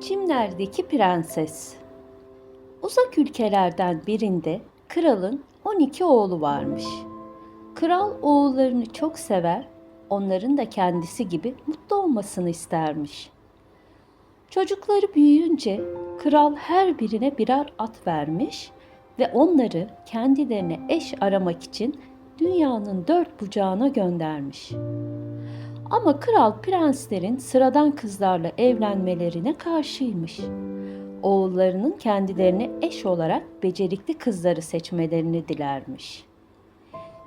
Çimlerdeki Prenses Uzak ülkelerden birinde kralın 12 oğlu varmış. Kral oğullarını çok sever, onların da kendisi gibi mutlu olmasını istermiş. Çocukları büyüyünce kral her birine birer at vermiş ve onları kendilerine eş aramak için dünyanın dört bucağına göndermiş. Ama kral prenslerin sıradan kızlarla evlenmelerine karşıymış. Oğullarının kendilerine eş olarak becerikli kızları seçmelerini dilermiş.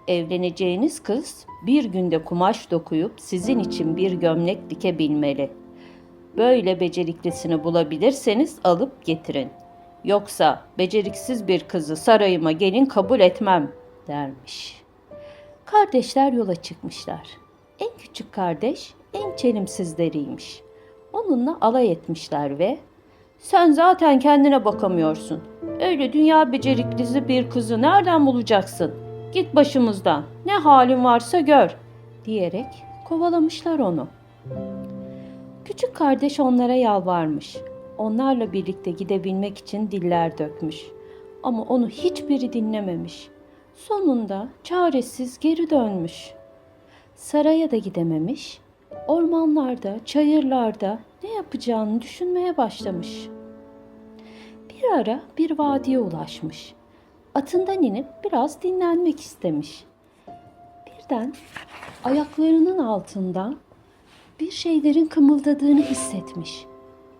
Evleneceğiniz kız bir günde kumaş dokuyup sizin için bir gömlek dikebilmeli. Böyle beceriklisini bulabilirseniz alıp getirin. Yoksa beceriksiz bir kızı sarayıma gelin kabul etmem dermiş. Kardeşler yola çıkmışlar. Küçük kardeş en çelimsizleriymiş. Onunla alay etmişler ve sen zaten kendine bakamıyorsun. Öyle dünya beceriklisi bir kızı nereden bulacaksın? Git başımızdan. Ne halin varsa gör." diyerek kovalamışlar onu. Küçük kardeş onlara yalvarmış. Onlarla birlikte gidebilmek için diller dökmüş. Ama onu hiçbiri dinlememiş. Sonunda çaresiz geri dönmüş. Saraya da gidememiş. Ormanlarda, çayırlarda ne yapacağını düşünmeye başlamış. Bir ara bir vadiye ulaşmış. Atından inip biraz dinlenmek istemiş. Birden ayaklarının altından bir şeylerin kımıldadığını hissetmiş.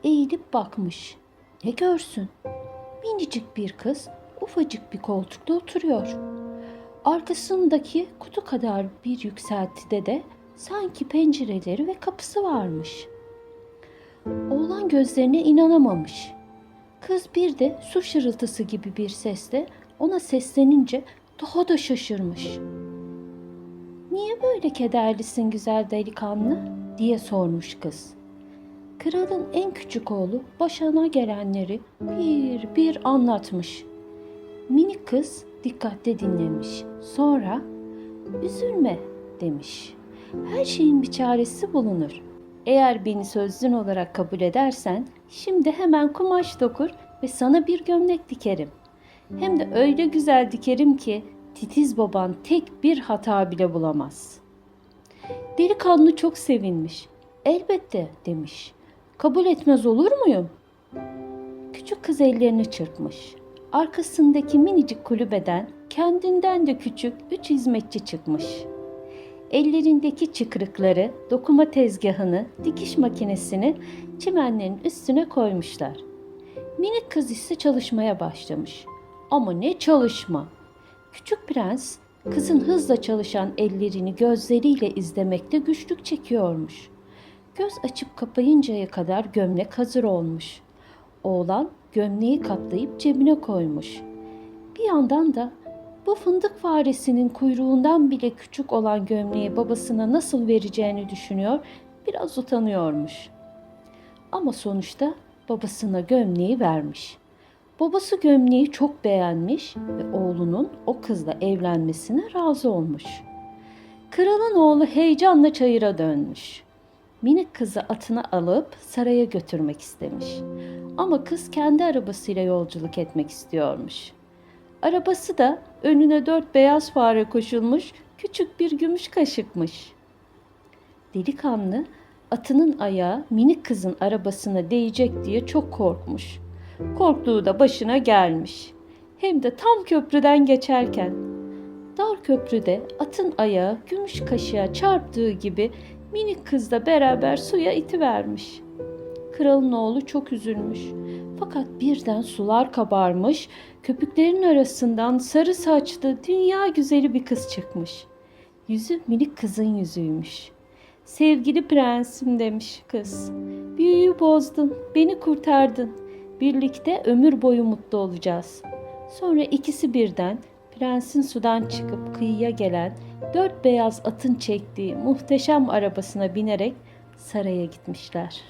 Eğilip bakmış. Ne görsün? Minicik bir kız ufacık bir koltukta oturuyor. Arkasındaki kutu kadar bir yükseltide de sanki pencereleri ve kapısı varmış. Oğlan gözlerine inanamamış. Kız bir de su şırıltısı gibi bir sesle ona seslenince daha da şaşırmış. Niye böyle kederlisin güzel delikanlı? diye sormuş kız. Kralın en küçük oğlu başına gelenleri bir bir anlatmış. Minik kız dikkatle dinlemiş. Sonra üzülme demiş. Her şeyin bir çaresi bulunur. Eğer beni sözlün olarak kabul edersen şimdi hemen kumaş dokur ve sana bir gömlek dikerim. Hem de öyle güzel dikerim ki titiz baban tek bir hata bile bulamaz. Delikanlı çok sevinmiş. Elbette demiş. Kabul etmez olur muyum? Küçük kız ellerini çırpmış. Arkasındaki minicik kulübeden kendinden de küçük üç hizmetçi çıkmış. Ellerindeki çıkrıkları, dokuma tezgahını, dikiş makinesini çimenlerin üstüne koymuşlar. Minik kız ise çalışmaya başlamış. Ama ne çalışma! Küçük prens kızın hızla çalışan ellerini gözleriyle izlemekte güçlük çekiyormuş. Göz açıp kapayıncaya kadar gömlek hazır olmuş. Oğlan gömleği katlayıp cebine koymuş. Bir yandan da bu fındık faresinin kuyruğundan bile küçük olan gömleği babasına nasıl vereceğini düşünüyor, biraz utanıyormuş. Ama sonuçta babasına gömleği vermiş. Babası gömleği çok beğenmiş ve oğlunun o kızla evlenmesine razı olmuş. Kralın oğlu heyecanla çayıra dönmüş. Minik kızı atına alıp saraya götürmek istemiş. Ama kız kendi arabasıyla yolculuk etmek istiyormuş. Arabası da önüne dört beyaz fare koşulmuş küçük bir gümüş kaşıkmış. Delikanlı atının ayağı minik kızın arabasına değecek diye çok korkmuş. Korktuğu da başına gelmiş. Hem de tam köprüden geçerken. Dar köprüde atın ayağı gümüş kaşığa çarptığı gibi minik kızla beraber suya itivermiş. Kralın oğlu çok üzülmüş. Fakat birden sular kabarmış, köpüklerin arasından sarı saçlı dünya güzeli bir kız çıkmış. Yüzü minik kızın yüzüymüş. Sevgili prensim demiş kız. Büyüyü bozdun, beni kurtardın. Birlikte ömür boyu mutlu olacağız. Sonra ikisi birden prensin sudan çıkıp kıyıya gelen dört beyaz atın çektiği muhteşem arabasına binerek saraya gitmişler.